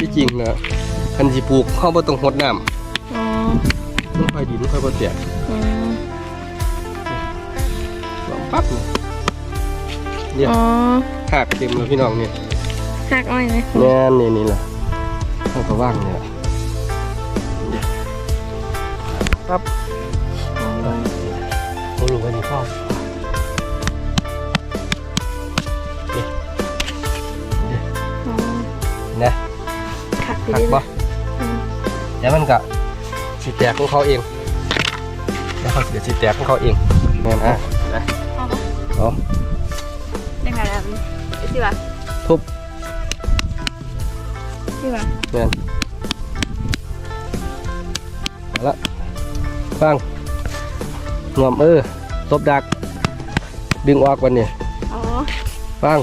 ที่จริงนะคันสิปลูกเข้าบ่ต้องหดน้อ๋อำมันค่อยดินค่อยบ่แตกอืมลองปั๊บนี่เนี่ยอ๋อหากเต็มเลยพี่น้องเนี่ยหักอ้อยเลยแน่นนี่นี่แหละข้างก็ว่างเนี่ยเนี่ยปั๊บอ๋อโอ้ลูกอันนี้เข้าอ๋อ หักเรื่บ่อยๆอืมเดี๋ยวมันก็สิแตกของเขาเองแล้วเขาเดี๋ยวสิแตกของเขาเองแม่นอะนะเอาปะเอาได้ไงล่ะสิวะทุบสิวะแม่นเอาละฟังงอมเออตบดัก ดึงออกวันนี้อ๋อฟัง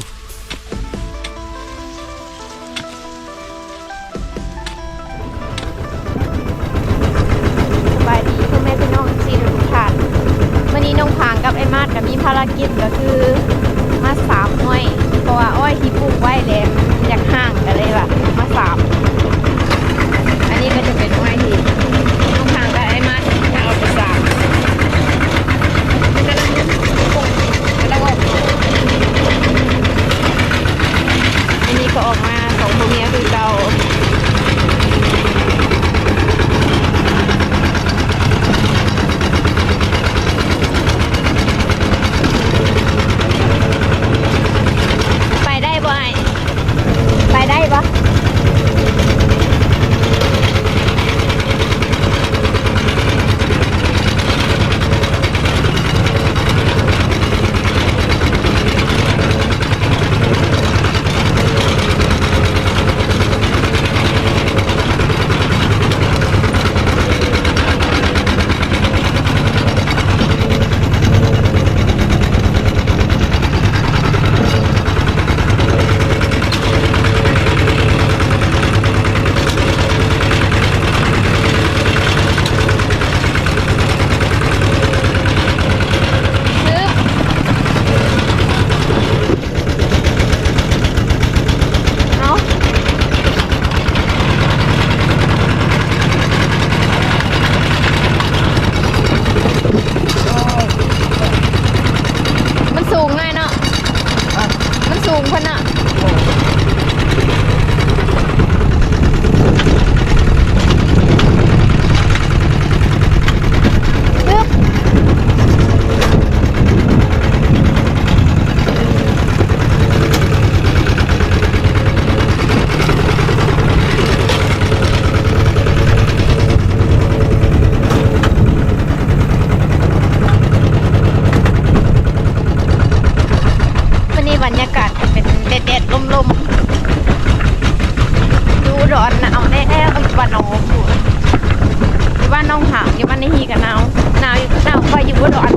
อยู่บ้านในฮีกับหนาวหนาวอยู่หนาวคอยอยู่ร้อน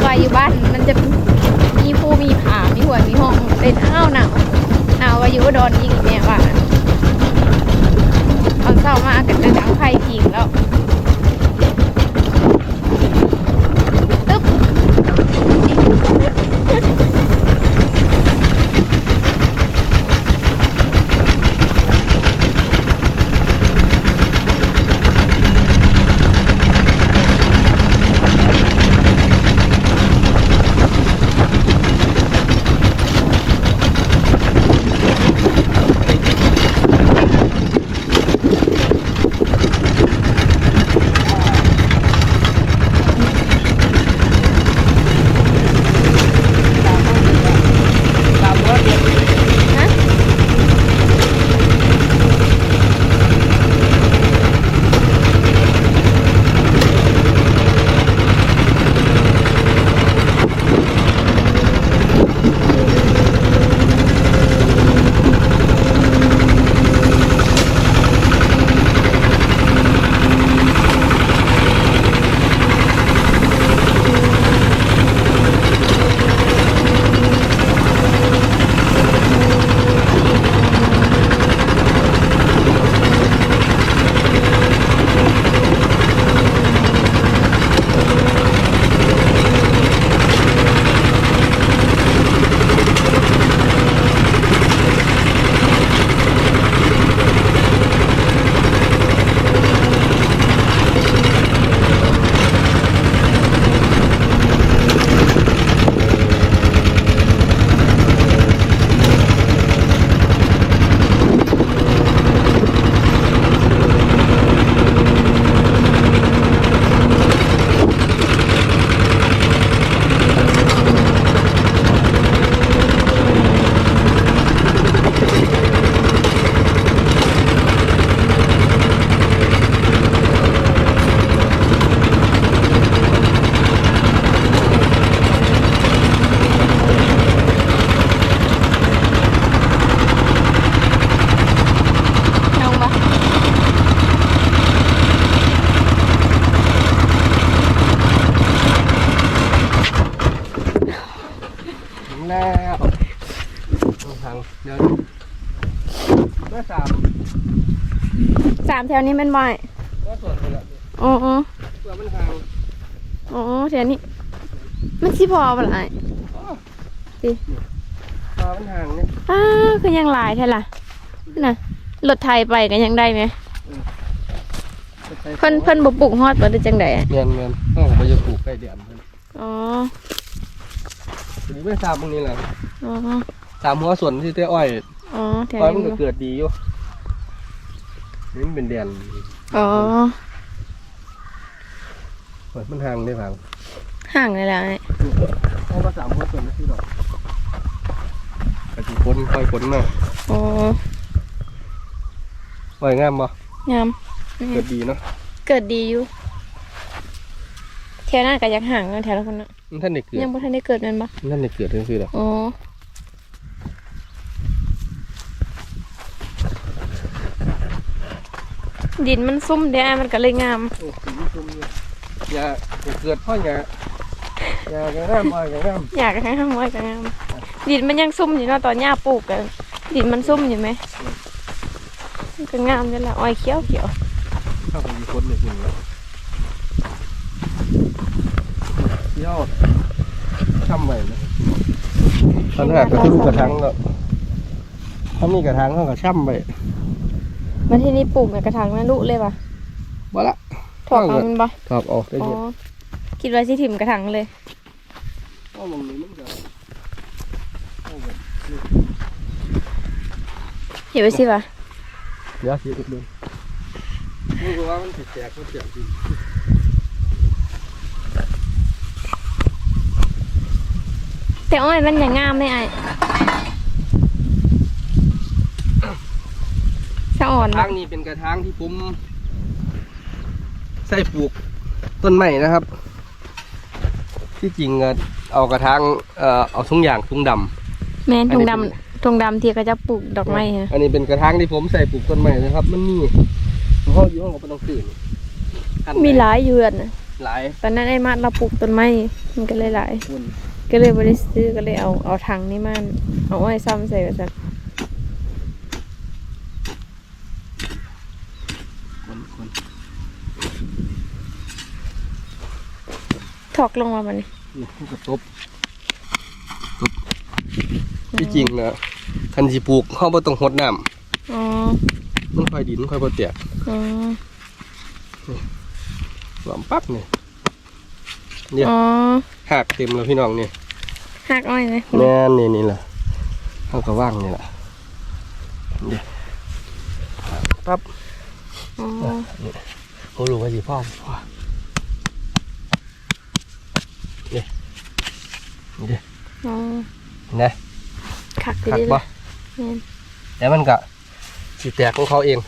คอยอยู่บ้านมันจะมีผู้มีผามีหัวมีห้องเป็นอ้าวหนาวหนาวว่าอยู่ดอนยิ่งเนี่ยว่าตอนเศร้ามากกันจะดังไฟพิงแล้ว สามแถวนี้แมันบ่อยเมื่อส่วนเลยละอ๋ออ๋อเพื่อมันทางอ๋อแถวนี้ มันสิพอบ่ล่ะอ๋อสิพามันทางนี่อ้าคือยังหลายแท้ล่ะน่ะรถไทยไปกันยังได้ไหมเพิ่นเพิ่นบ่ปลูกฮอดบ่ได้จังไดอะเมียนเมียนต้องไปจะปลูกใกล้เดียนเพิ่นอ๋อทีนี้ไม่ทราบตรงนี้แหละอ๋อตามหัวส่วนที่เต้อ้อยอ๋อแถวอ้อยมันนี้ก็เกิดดีอยู่ นี่มันเป็นเดียนอ๋อเปิดมันทางได้พังห่างเลยล่ะไอ้เอามาสามหัวส่วนที่ดอกกะทิพ้นค่อยพ้นมาอ๋ออ้อยงามบ่งามเกิดดีเนาะเกิดดีอยู่แถวนั้นก็ยังห่างกันแถวละคนน่ะมันท่านได้เกิดยังบ่ทันได้เกิดแม่นบ่มันท่านได้เกิดซื่อๆดอกอ๋อ ดินมันซุ่มเด้มันก็เลยงาม โอ้สีชุ่มอยู่อย่าอย่าเกิดเพ่ออย่าอย่าอย่างงามอ้อยอย่างงามอยากให้ห้างไว้ก็งามดินมันยังซุ่มอยู่เนาะตอนหญ้าปลูกกันดินมันซุ่มอยู่ไหมมันก็งามนี่แหละอ้อยเขียวเขียวเข้าไปมีคนเลยคุณเนาะเที่ยวทำไว้นะตอนแรกก็คือลูกกระถางแล้วถ้ามีกระถางเขาก็ช่ำไป มาที่นี่ปลูกในกระถางนั่นลุเลยป่ะบ่ละถอกเอามันบ่ถอกออกได้อ๋อเยอะคิดว่าสิถิ่มกระถางเลยเอาลงนี้มันก็เอาแบบเห็นไว้สิป่ะเดี๋ยวสิอีกเดือนนี่ก็ว่ามันสิแตกมันเสียจริงแต่อ้อยมันยังงามไม่ไอ้ สะอ่อนทางนี้เป็นกระถางที่ผมใส่ปลูกต้นไม้นะครับ ที่จริงอะเอากระถางเอ่อเอาทุงอย่างทุงดำแม่นอัทนงนี้ดำทงดำที่เขาจะปลูกดอกไม้ฮะอันนี้เป็นกระถางที่ผมใส่ปลูกต้นไม้นะครับ มันมีห้องอยู่ห้องกับต้องตื่นอันไหนมีหลายอยู่อะนะหลายตอนนั้นไอ้มาดเราปลูกต้นไม้มันก็เลยหลายคนก็เลยบริซื้อก็เลยเอาเอาถังนี่มันเอาอ้อยซ้ำใส่กันสันคน ถอกลงมามันนี่นี่มันกระตบตบที่จริงนะคันสิปลูกเขาบ่ต้องหดน้อ๋อำมันค่อยดินค่อยบ่แตกอ๋อหลอมปั๊บนี่เนี่ยอ๋อหักเต็มแล้วพี่น้องนี่หักอ้อยเลยแม่นนี่นี่แหละเขาก็ว่างนี่แหละนี่ปั๊บอ๋อเขารู้ว่าสิพ่อพ่อนี่ นี่ดิอ๋อนะขักไปหักดิบ่แม่นแล้วมันก็สิแตกของเขาเอง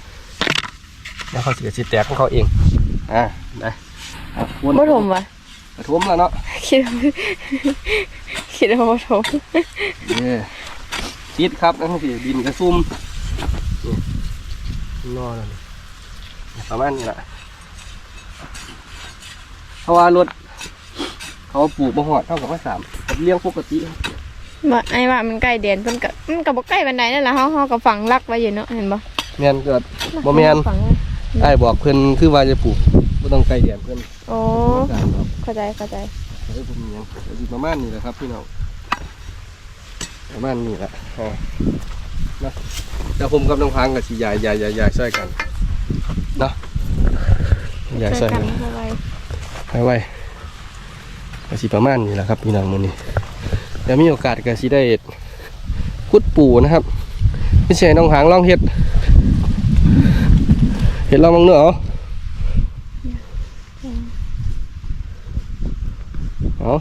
แล้วเขาสิสิแตกของเขาเอง อ่านะวนบ่ถมวะกระทมแล้วเนาะ คิดว่าคิดว่าบ่ถมเนี่ยชิดครับนั่นสิดินกระซุ่มนี่นอแล้วนี่ประมาณนี้แหละเพราะว่ารถเขาปลูกมะฮอดเท่ากับว่าสาม กับเลี้ยงปกติบ่ไอ้ว่ามันใกล้เดือนเพิ่นก็มันก็บ่ใกล้ปานใดนั่นล่ะเฮาเฮาก็ฝังรักไว้อยู่เนาะเห็นบ่แม่นเกิดบ่แม่นฝังไว้ไอ้ายบอกเพิ่นคือว่าจะปลูกไม่ต้องไกลเดียนเพิ่นโอ้สามครับเข้าใจเข้าใจเฮ้ยผมมีหยังก็สิประมาณนี้แหละครับพี่น้องประมาณนี้แหละอ๋อนะแล้วผมกับน้องพังกับสิยายยายยายยายช่วยกันเนาะยายช่ช่ววยยกักันนเข้าไว้ไว้ไว้ ก็สิประมาณนี้แหละครับพี่น้องมื้อนี้เดี๋ยวมีโอกาสก็สิได้ขุดปูนะครับไม่ใช่น้องหางลองเฮ็ดเฮ็ดลองมังเนื้อเอาเอา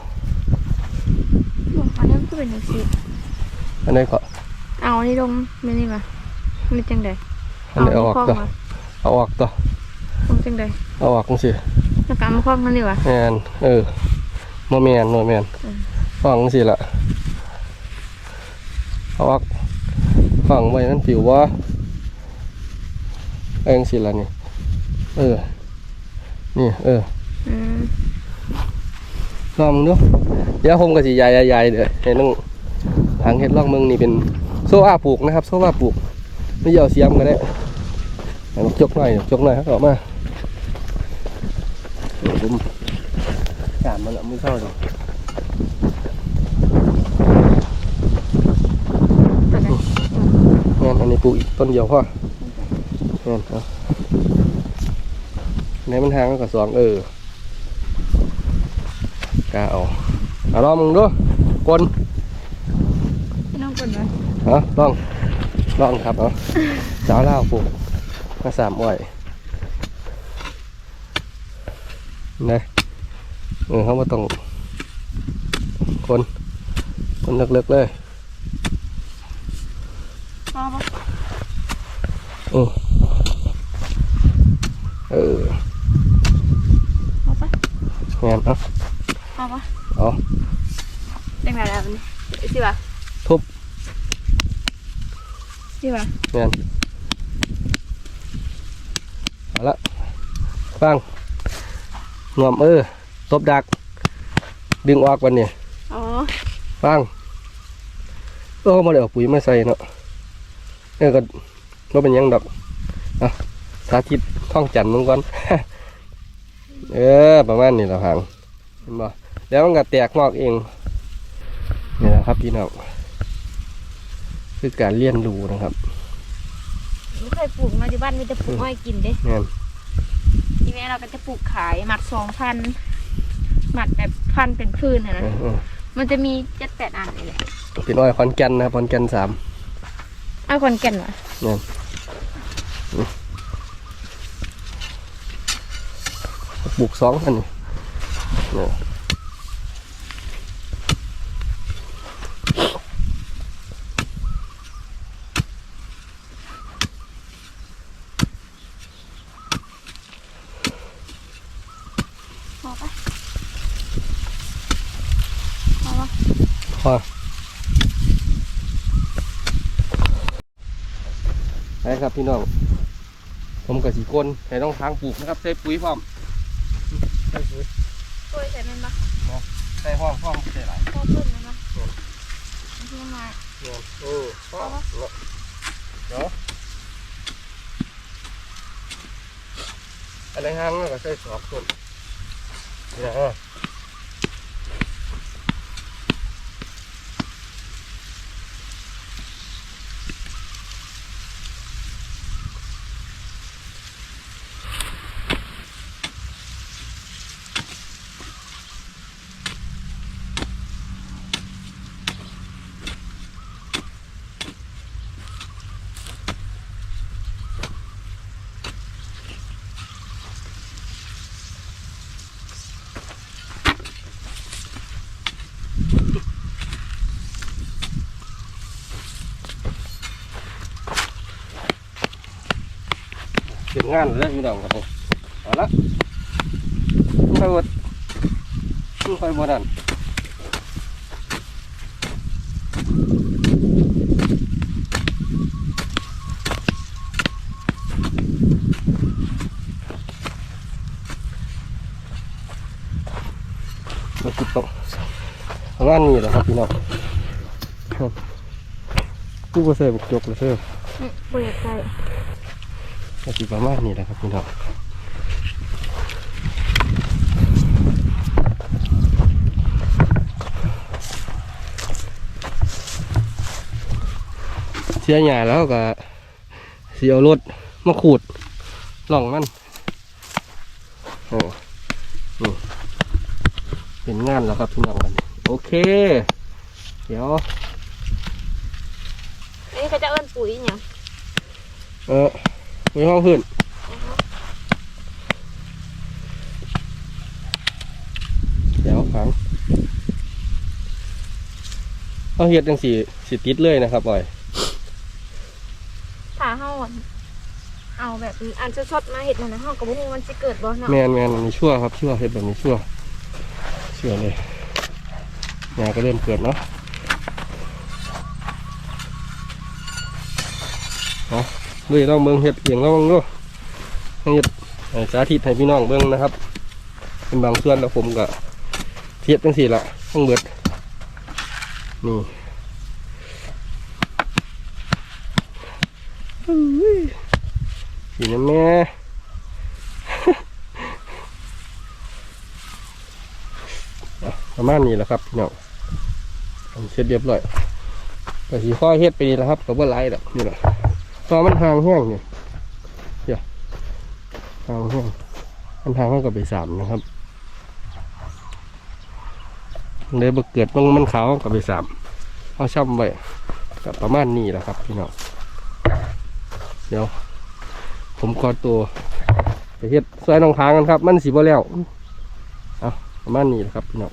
บอกอันนั้นก็เป็นจังซี่อันไหนี้ก็เอานี่ลงไม่นี่มาไม่จังใดอันไหนี้เอาออกคล้องต่อมาเอาออกต่อคล้องจังใดเอาออกจังซี่แล้วก็เอามาคล้องนั่นดีวะแมนเออ โมแมนโมแมนอืมฟังสิละเอาวักฟังไว้มันผิวว่าเองสิละนี่ เออ นี่ เอออืมลองมึงดูเดี๋ยวผมก็สิยายยายๆเด้อให้น้องทางเฮ็ดลองมึงนี่เป็นโซ่อาปลูกนะครับ โซ่อาปลูก ไม่เอาเสียมก็ได้ให้มันจกหน่อยจกหน่อยครับออกมาเดี๋ยวผมจาน มันละมือเข้าเลยตัวนั้นงานอันนี้ปลูกอีกต้นเดียวพ่อแม่นเอาไหนมันห่างกันกับสองเออกล้าเอาเอาลองมึงดูกลนพี่น้องกดไว้เอาลองลองครับเอาสาวเล่าวปลูกมาสามอ้อยนะ เออเขามาต้องคนคนเลิกๆเลยพอปะเออเออพอปะงานเอาพอปะเอาเด้งอะไรมันสิวะทุบสิวะงานเอาละฟังงอมเออ ตบดัก ดึงออกวันนี้อ๋อฟังเออเขามาเดี๋ยวปุ๋ยมาใส่เนาะเนี่ยก็ว่าเป็นหยังดอกเอาสาธิตท่องจันทร์มึงก่อน เออ ประมาณนี้แหละพังเห็นบ่แล้วมันก็แตกงอกเองนี่แหละครับพี่น้องคือการเรียนรู้นะครับไม่เคยปลูกมาที่บ้านมีแต่ปลูกอ้อยกินเด้งานทีนี้เราก็จะปลูกขายหมัดสองพันห มัดแบบพันเป็นพื้นอะเอนะอเออมันจะมีเจ็ดแปดอันเลยแหละเป็นอ้อยขอนแก่นนะครับขอนแก่นสามเอาคนแก่นวะปลูกสองอันนี้เนี่ย พอปะพอปะ พอไป ครับพี่น้อง ผมกับสีก้นให้ต้องทางปลูกนะครับใส่ปุ๋ยพร้อมใส่ปุ๋ยกล้วยใส่แม่นปะใส่ห้องห้องใส่หลายพอขึ้นแม่นปะเอาที่มาเงินโอ้พ่อเนาะอะไรห้างก็ใส่สองคนนี่นะ เก็บงานเลยพี่น้องครับผมเอาละต้องไปบดต้องไปบดนั่นมาติดตรงงานนี้แหละครับพี่น้องครับผู้ประเสริฐบุกจกเลยเธออืมกล้วยใส่ ก็สิประมาณนี้แหละครับพี่น้องเสียหยาแล้วก็เสียรถมาขูดหล่องมันโอ้นี่เป็นงานแล้วครับพี่น้องกัน โอเค เดี๋ยวอันนี้เขาจะเอิ้นปุ๋ยเนี่ยเออ มีห้องพื้นเดี๋ยวฟังเอาเฮ็ดจังสีสิติดเลยนะครับบ่อยถ้าเฮาเอาแบบอันสดๆมาเห็ดมันนะเฮาก็บ่ฮู้มันสิเกิดบ่เนาะแมนแมนมีชั่วครับชั่วเฮ็ดแบบนี้ชั่วเชื่อเลยงานก็เริ่มเกิดเนาะเอาด้ วยต้องเบิ่งเฮ็ดเอียงต้องเบิ่งเห็ดให้สาธิตให้พี่น้องเบิ่งนะครับ เป็นบางส่วนแล้วผมก็เทียบจังสี่ละต้องเบิดนี่สีน้ำแม่ประมาณนี้แหละครับพี่น้องเสร็จเรียบร้อยแต่สีข้อเฮ็ดไปนี่แหละครับกับว่าไรดอกนี่แหละ ตอมันห่างแห้งเนี่ยเดี๋ยวห่างแห้งมันห่างแห้งกับไปสามนะครับเลยบเกิดมันมันขาวกับไปสามเอาช่ำไว้กับประมาณนี้แหละครับพี่น้องเดี๋ยว ผมขอตัวไปเฮ็ดซอยน้องพางกันครับ มันสีบ่แล้วเอาประมาณนี้แหละครับพี่น้อง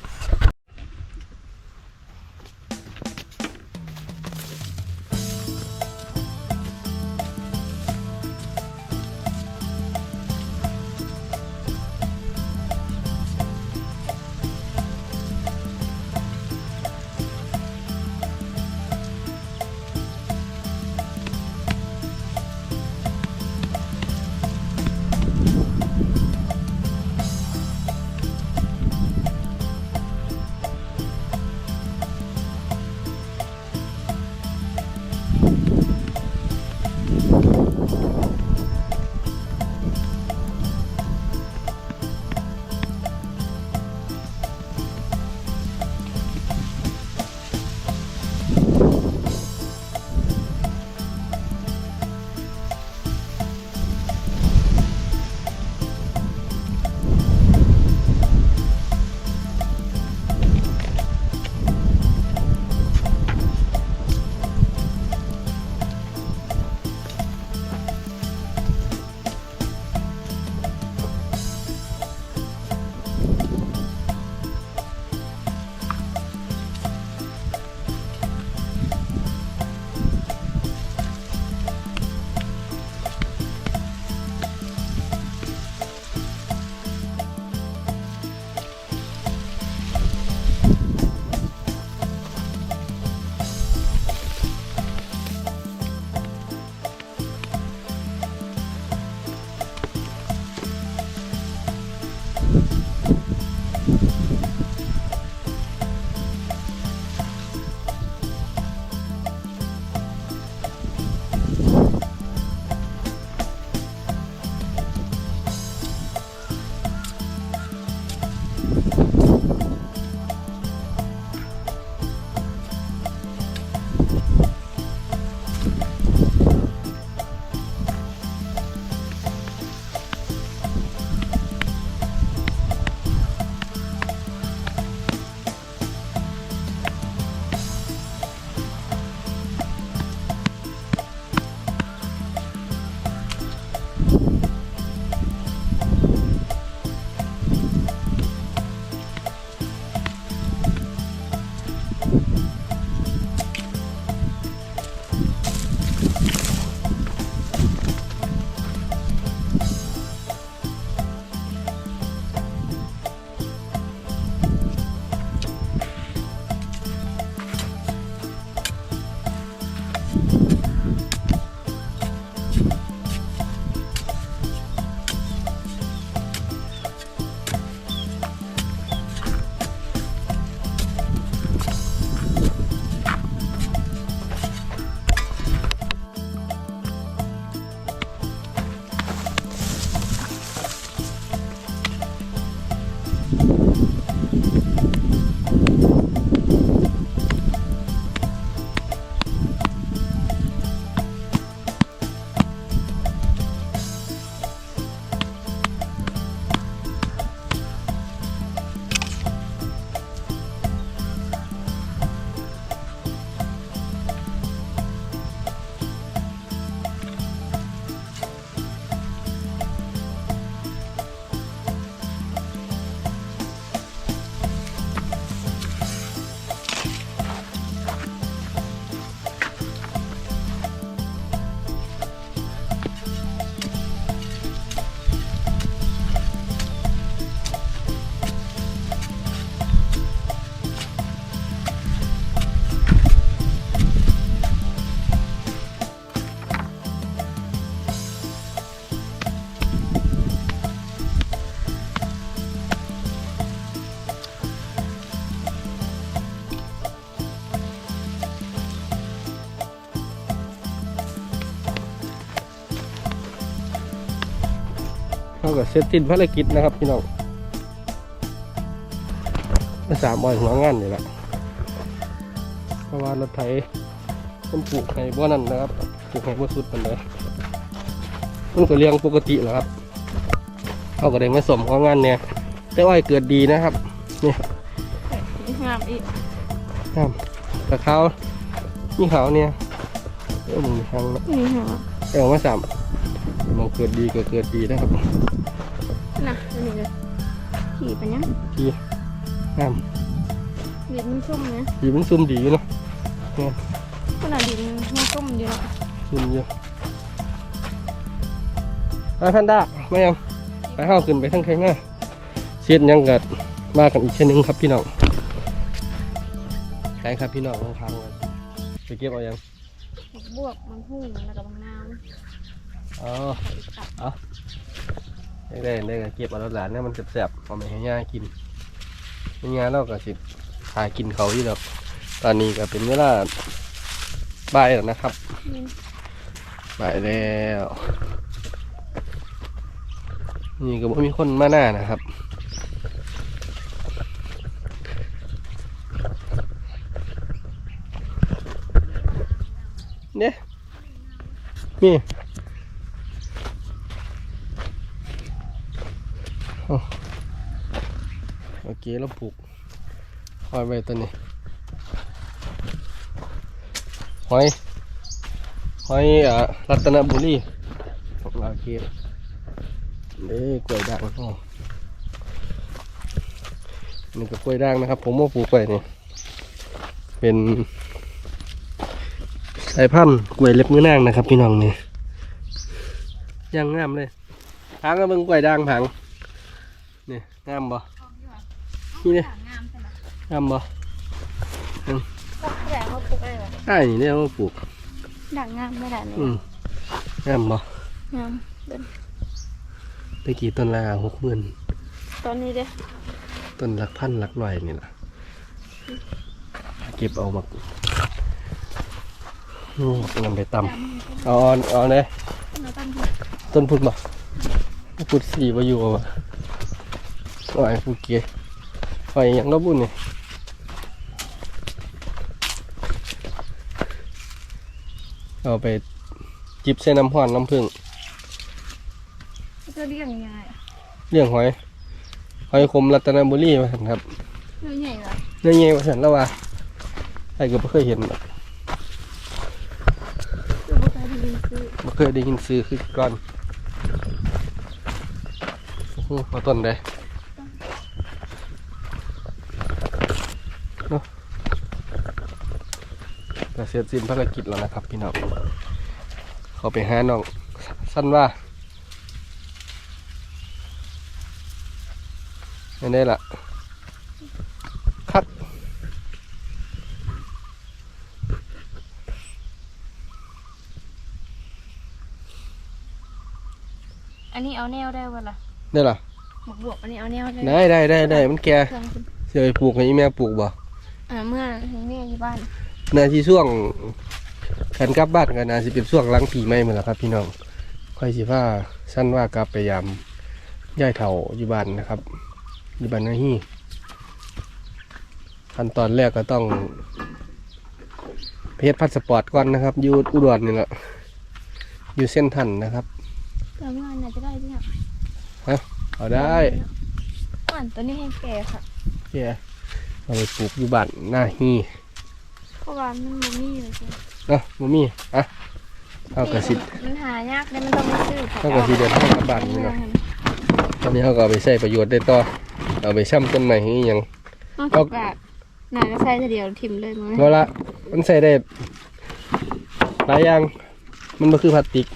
เท่ากับเสร็จสิ้นภารกิจนะครับพี่น้องมาสามออยหัวงานนี่แหละเพราะว่ารถไถมันปลูกให้บ่นั่นนะครับปลูกให้บ่สุดปันใดมันก็เลี้ยงปกติแหละครับเขาก็ได้มาสมของงานเนี่ยแต่อ้อยเกิดดีนะครับงามอีกน้ำกระเขานี่เขาเนี่ยเออมึงทางนะนี่ฮะแต่ออกมาสาม มองเกิดดีก็เกิดดีนะครับน่ะตัวนี้เลยขี่ไปยังทีน้ดินมันชุ่มนะำดีมันซุ่มดีอยู่เนาะขนาดดินมันชุ่มอยู่เนาะซุ่มอยู่ไปพันดาไม่ยังไปห้าขึ้นไปทั้งใครง่าเสียดยังกัดมากันอีกเช่นนึงครับพี่น้องใช่ครับพี่น้องทางกันไปเก็บเอายังบวกมันหุ่งแล้วกับบางนา วอ๋อได้ได้ได้ก็เก็บเอาแล้วหลานเนี่ยมันแสบๆเอาไปให้ย่ากินเป็นงาเราก็สิหากินเขาอยู่ดอกตอนนี้ก็เป็นเวลาบ่ายแล้วนะครับบ่ายแล้ว นี่ก็บ่มีคนมาหน้านะครับเนี่ยนี่เอา โอเคเราปลูกหอยไว้ตัวนี้หอยหอยอะรัตนบุรีของเราเคียนี่กล้วยด่างนี่ก็กล้วยด่างนะครับ ผมว่าปลูกไปนี่เป็นสายพันธุ์กล้วยเล็บมือนางนะครับ พี่น้องนี่ยังงามเลยพังก็เบิ่งกล้วยด่างพัง งามบ่นี่เนี่ยงามใช่ไหมงามบ่ปลูกแต่เขาปลูกอะไรวะใช่นี่เนี่ยมาปลูกด่างงามไม่ด่างเลยอืมงามบ่งามเป็นตะกี้ต้นละหกหมื่นตอนนี้เด้ต้นหลักพันหลักร้อยนี่แหละเก็บเอามาอืมนำไปตำเอาเอาเอาเลยเราตั้งที่ต้นพุทธบ่พุทธสีมาอยู่บ่ โอ้ยผู้เกียไฟอย่างระบุญนี่เอาไปจิบใส่น้ำห้อนน้ำผึ้งจะเรียกยังไงเรื่องหอย หอยคมรัตนบุรีมาสันครับเนื้อใหญ่เหรอเรื่องเงี้ยมาสันแล้วว่าใครก็ไม่เคยเห็นหรอกคือบุคคลที่ดินซื้อไม่เคยได้ยินซื้อคือก่อนโอ้โหเอาต้นได้เนาะแต่ เสร็จสิ้นภารกิจแล้วนะครับ พี่น้องเขาไปหาน้องสั้นว่าไม่ได้ละคัดอันนี้เอาแนวได้วะล่ะได้ละหมกบวกอันนี้เอาแนวได้ได้ได้ได้ได้มันแก่เครื่องคุณเสียไปปลูกให้อีแม่ปลูกบ่อ่าเมื่อถึงแม่ที่บ้าน นาทีช่วงขันกลับบ้านกันนาสิเป็นช่วงหล้างปีใหม่หมดแล้วครับ พี่น้องค่อยสิผ้าสั้นว่ากลับไปยามย่ายเถาอยู่บ้านนะครับอยู่บ้านนาฮีขั้นตอนแรกก็ต้องเพจพาสปอร์ตก่อนนะครับอยู่อุดรนี่แหละอยู่เส้นทันนะครับแต่เมื่อน่าจะได้ที่ไหนเอาได้อ่านตัวนี้ให้แก่ค่ะแกเอาไปปลูกอยู่บ้านหน้าฮีเพ ราะว่ามันบ่มีเลยจ้ะเนาะมมี่อะเอากระสิมันหายากเลยมันต้องไปซื้อเอากระสิเดินทางกลับบ้านนี่เนาะตอนนี้เขาก็เอาไปใช้ประโยชน์ได้ต่อเอาไปช่ำต้นไม้ให้อิหยังนอกจากแบบน่าจะใส่ทีเดียวทิมเลยมั้ยเวลามันใส่ได้หลายอย่างมันก็คือพลาสติก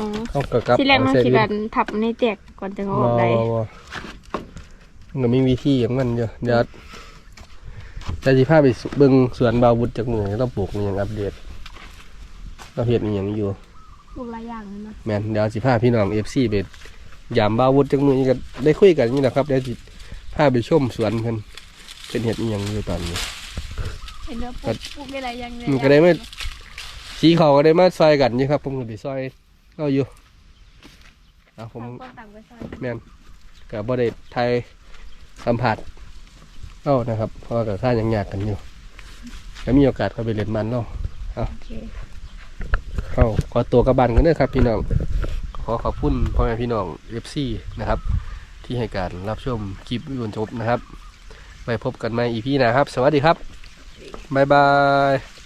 อ๋อเขาก็กลับที่แรกน้องเอาคิดใส่ว่าทับในแตกก่อนจะเขาอบ่อกได้บ่บ่มันก็มีวิธีของมันอยู่เดี๋ยว จะสิพาไปสุเบิ่งสวนบาวบุตรจากมือเราปลูกมันยังอัปเดตเราเฮ็ดอีหยังอยู่พวกหลายอย่างเลยเนาะแม่นเดี๋ยวสิพาพี่น้อง FC ไปยามบาวบุตรจากมือนี่ก็ได้คุยกันนี่แหละครับเดี๋ยวสิพาไปชมสวนเพิ่นเป็นเฮ็ดอีหยังอยู่ตอนนี้ เห็นว่าปลูกปลูกได้หลายอย่างเลยมันก็ได้ไม่ สีเขาก็ได้มาซอยกันอยู่ครับ ผมก็ไปซอยเราอยู่ไปอะผมต่างคนต่างไปซอยแม่นกับบริษัทไทยสัมผัส เอ้านะครับ เพราะว่ากับข้ายังยากกันอยู่แล้วมีโอกาสเข้าไปเรียนมันเนาะโอเคเข้าขอตัวกระบันกันเด้อครับ พี่น้องขอขอบคุณพ่อแม่พี่น้องเอฟซีนะครับ ที่ให้การรับชมคลิปวิดีโอจบนะครับ ไปพบกันใหม่อีพีนะครับ สวัสดีครับ บ๊ายบาย